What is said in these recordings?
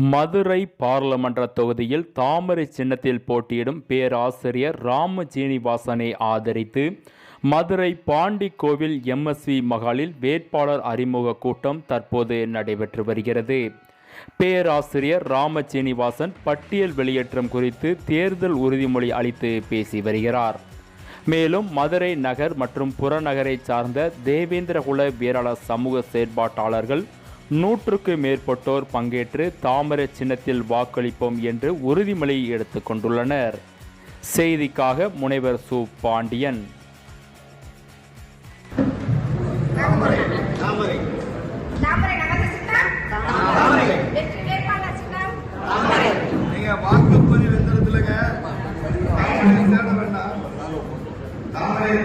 மதுரை பாராளுமன்ற தொகுதியில் தாமரை சின்னத்தில் போட்டியிடும் பேராசிரியர் ராம சீனிவாசனை ஆதரித்து மதுரை பாண்டி கோவில் எம்எஸ்வி மகாலில் வேட்பாளர் அறிமுக கூட்டம் தற்போது நடைபெற்று வருகிறது. பேராசிரியர் ராம சீனிவாசன் பட்டியல் வெளியேற்றம் குறித்து தேர்தல் உறுதிமொழி அளித்து பேசி வருகிறார். மேலும் மதுரை நகர் மற்றும் புறநகரை சார்ந்த தேவேந்திரகுல வீராள சமூக செயற்பாட்டாளர்கள் நூற்றுக்கு மேற்பட்டோர் பங்கேற்று தாமரை சின்னத்தில் வாக்களிப்போம் என்று உறுதிமொழி எடுத்துக் கொண்டுள்ளனர். செய்திக்காக முனைவர் சு. பாண்டியன். வாக்குப்பதிவு எந்திரத்துலங்க தாமரை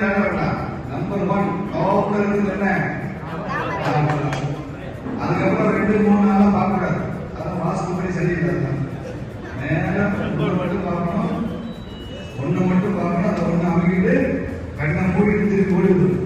நம்பர் ஒன் என்ன. அதுக்கப்புறம் ரெண்டு மூணு நாளா பார்க்க கூடாது அதான் மாஸ்க் பண்ணி சரியில்லை. நேரம் ஒன்று மட்டும் பார்க்கணும். ஒன்று மட்டும் பார்க்கணும். அதை ஒன்று அமைக்கிட்டு கண்ணை மூடிட்டு திருப்பி ஓடிவிடும்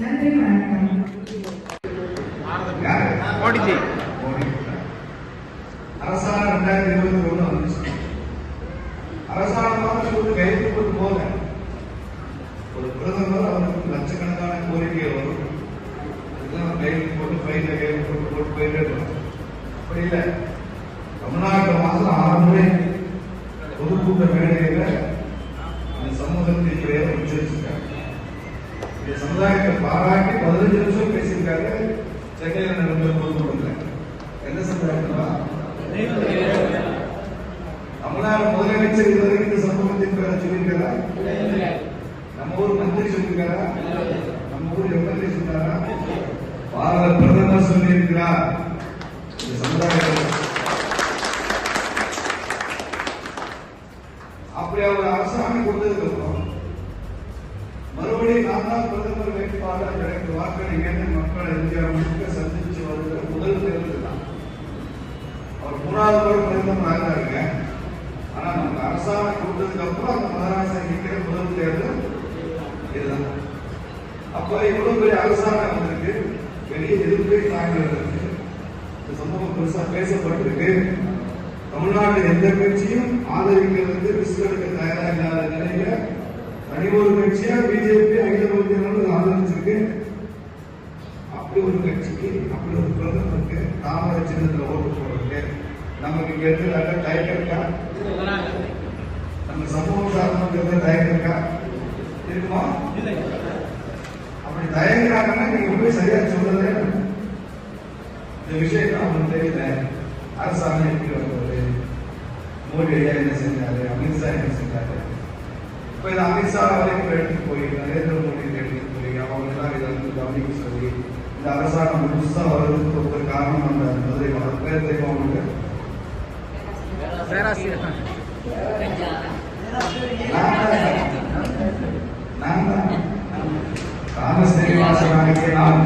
நன்றி வணக்கம். மோடிஜி. அரசாங்கம் ரெண்டாயிரத்தி இருபத்தி ஒண்ணு வந்துச்சு. அரசாங்கம் ஒரு கைது போட்டு போக ஒரு பிரதமர் அவருக்கு லட்சக்கணக்கான கோரிக்கை வரும். இதெல்லாம் கைது போட்டு ஃபைல கைது போட்டு போட்டு போயிட்டே இருக்கணும் அப்படி இல்லை. தமிழ்நாட்டு மாசம் ஆறு முறை பொதுக்கூட்ட மேடையில இந்த சமுதாயத்தை பாராட்டி பதினஞ்சு நிமிஷம் பேசியிருக்காரு சென்னையில் நடந்த பொதுக்கூட்டத்தில் என்ன சமுதாயத்தா தமிழ்நாடு முதலமைச்சர் இதுவரை இந்த சம்பவத்தின் பேரை சொல்லியிருக்காரா? நம்ம ஊர் மந்திரி சொல்லியிருக்காரா? நம்ம ஊர் எம்எல்ஏ சொன்னாரா பாரத பிரதமர் சொல்லியிருக்கிறார். இந்த சமுதாயத்தை மறுபடியும் பிரதமர் வேட்பாளர் எனக்கு வாக்களிங்கன்னு மக்கள் இந்தியா முழுக்க சந்திச்சு வருகிற முதல் தேர்தல் தான் அவர் மூணாவது முறை பிரதமர் ஆகிறாருங்க ஆனா நமக்கு அரசாங்கம் கொடுத்ததுக்கு அப்புறம் அந்த மகாராஷ்டிரா நிற்கிற முதல் தேர்தல் இதுதான். அப்ப இவ்வளவு பெரிய அரசாங்கம் வந்திருக்கு. பெரிய எதிர்ப்பை தாங்கிறது வந்திருக்கு இந்த சம்பவம் பெருசா பேசப்பட்டிருக்கு. தமிழ்நாட்டில் எந்த கட்சியும் ஆதரிக்கிறதுக்கு தனி ஒரு கட்சியா பிஜேபி அகில இந்திய அளவில் ஆதரிச்சிருக்கு அப்படி ஒரு கட்சிக்கு அப்படி ஒரு பிரதமருக்கு தாமரை சின்னத்துல ஓட்டு போடுறது நமக்கு இங்க இருக்கிற தயக்கம் இருக்கா நம்ம சமூகம் சார்ந்த தயக்கம் இருக்கா இருக்குமா? அப்படி தயங்குறாங்கன்னா நீங்க போய் சரியா சொல்றதே இந்த விஷயம் அவங்களுக்கு தெரியல. அரசாங்கம் எப்படி வந்தது? மோடி ஐயா என்ன செஞ்சாரு? அமித்ஷா என்ன செஞ்சாரு? இப்ப இது அமித்ஷா வரைக்கும் எடுத்துட்டு போய் நரேந்திர மோடி எடுத்துட்டு போய் அவங்க எல்லாம் இதை வந்து கவனிக்க சொல்லி இந்த அரசாங்கம் முழுசா வர்றதுக்கு ஒரு காரணம் அந்த மதுரை அவர் பேர் தெரியுமா உங்களுக்கு நான் தான். நான் ஸ்ரீனிவாசன் நான்